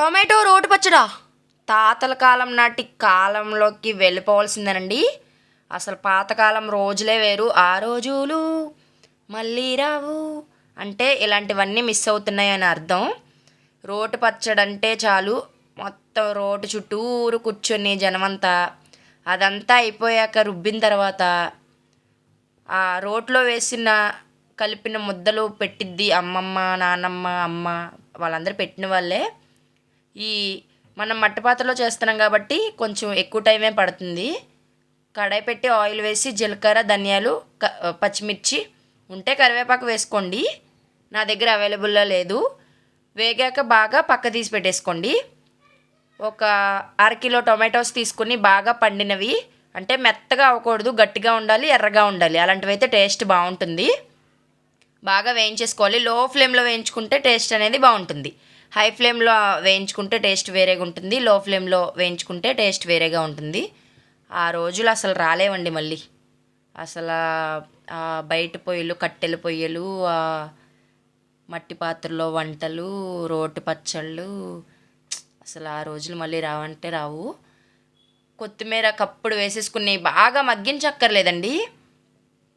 Tomato రోటి పచ్చడా? తాతల కాలం నాటి కాలంలోకి వెళ్ళిపోవాల్సిందేనండి. అసలు పాతకాలం రోజులే వేరు. ఆ రోజులు మళ్ళీ రావు అంటే ఇలాంటివన్నీ మిస్ అవుతున్నాయని అర్థం. రోటి పచ్చడంటే చాలు. మొత్తం రోడ్డు చుట్టూరు కూర్చొని జనమంతా అదంతా అయిపోయాక రుబ్బిన తర్వాత ఆ రోట్లో వేసిన కలిపిన ముద్దలు పెట్టిద్ది అమ్మమ్మ నాన్నమ్మ అమ్మ వాళ్ళందరూ పెట్టిన వాళ్ళే. ఈ మనం మట్టి పాత్రలో చేస్తున్నాం కాబట్టి కొంచెం ఎక్కువ టైమే పడుతుంది. కడాయి పెట్టి ఆయిల్ వేసి జీలకర్ర ధనియాలు క పచ్చిమిర్చి ఉంటే కరివేపాకు వేసుకోండి. నా దగ్గర అవైలబుల్లో లేదు. వేగాక బాగా పక్క తీసి పెట్టేసుకోండి. ఒక అరకిలో టొమాటోస్ తీసుకుని బాగా పండినవి. అంటే మెత్తగా అవ్వకూడదు గట్టిగా ఉండాలి ఎర్రగా ఉండాలి. అలాంటివైతే టేస్ట్ బాగుంటుంది. బాగా వేయించేసుకోవాలి. లో ఫ్లేమ్లో వేయించుకుంటే టేస్ట్ అనేది బాగుంటుంది. హై ఫ్లేమ్లో వేయించుకుంటే టేస్ట్ వేరేగా ఉంటుంది లో ఫ్లేమ్లో వేయించుకుంటే టేస్ట్ వేరేగా ఉంటుంది. ఆ రోజులు అసలు రాలేవండి మళ్ళీ. అసలు బయట పొయ్యిలు కట్టెల పొయ్యలు మట్టి పాత్రలో వంటలు రోటి పచ్చళ్ళు అసలు ఆ రోజులు మళ్ళీ రావంటే రావు. కొత్తిమీర కప్పుడు వేసేసుకుని బాగా మగ్గించక్కర్లేదండి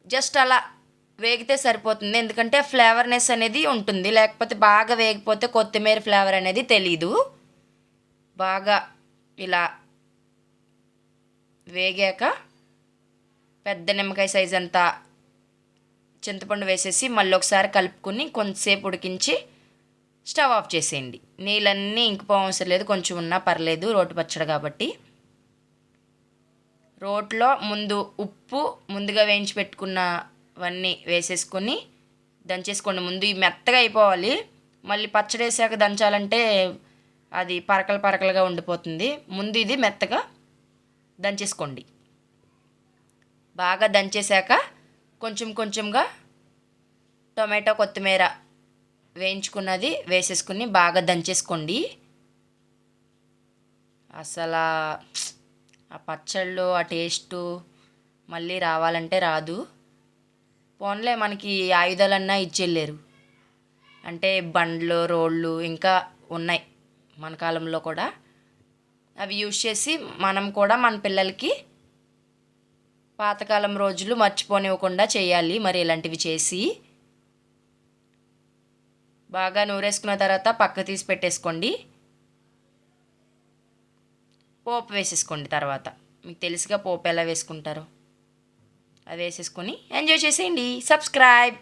జస్ట్ అలా వేగితే సరిపోతుంది. ఎందుకంటే ఫ్లేవర్నెస్ అనేది ఉంటుంది. లేకపోతే బాగా వేగిపోతే కొత్తిమీర ఫ్లేవర్ అనేది తెలీదు. బాగా ఇలా వేగాక పెద్ద నిమ్మకాయ సైజ్ అంతా చింతపండు వేసేసి మళ్ళీ ఒకసారి కలుపుకొని కొంతసేపు ఉడికించి స్టవ్ ఆఫ్ చేసేయండి. నీళ్ళన్నీ ఇంకిపోవడం అవసరం లేదు. కొంచెం ఉన్నా పర్లేదు. రోటి పచ్చడి కాబట్టి. రోట్లో ముందు ఉప్పు ముందుగా వేయించి పెట్టుకున్న ఇవన్నీ వేసేసుకొని దంచేసుకోండి. ముందు ఇవి మెత్తగా అయిపోవాలి. మళ్ళీ పచ్చడి వేసాక దంచాలంటే అది పరకలు పరకలుగా ఉండిపోతుంది. ముందు ఇది మెత్తగా దంచేసుకోండి. బాగా దంచేసాక కొంచెం కొంచెంగా టొమాటో కొత్తిమీర వేయించుకున్నది వేసేసుకుని బాగా దంచేసుకోండి. అసలు ఆ పచ్చళ్ళు ఆ టేస్టు మళ్ళీ రావాలంటే రాదు. పోన్లే మనకి ఆయుధాలన్నా ఇచ్చెళ్ళారు. అంటే బండ్లు రోళ్ళు ఇంకా ఉన్నాయి మన కాలంలో కూడా. అవి యూజ్ చేసి మనం కూడా మన పిల్లలకి పాతకాలం రోజులు మర్చిపోనివ్వకుండా చేయాలి మరి ఇలాంటివి చేసి. బాగా నూరేసుకున్న తర్వాత పక్క తీసి పెట్టేసుకోండి. పోపు వేసేసుకోండి తర్వాత. మీకు తెలుసుగా పోపు ఎలా వేసుకుంటారో. అది వేసేసుకొని ఎంజాయ్ చేసేయండి. సబ్స్క్రైబ్.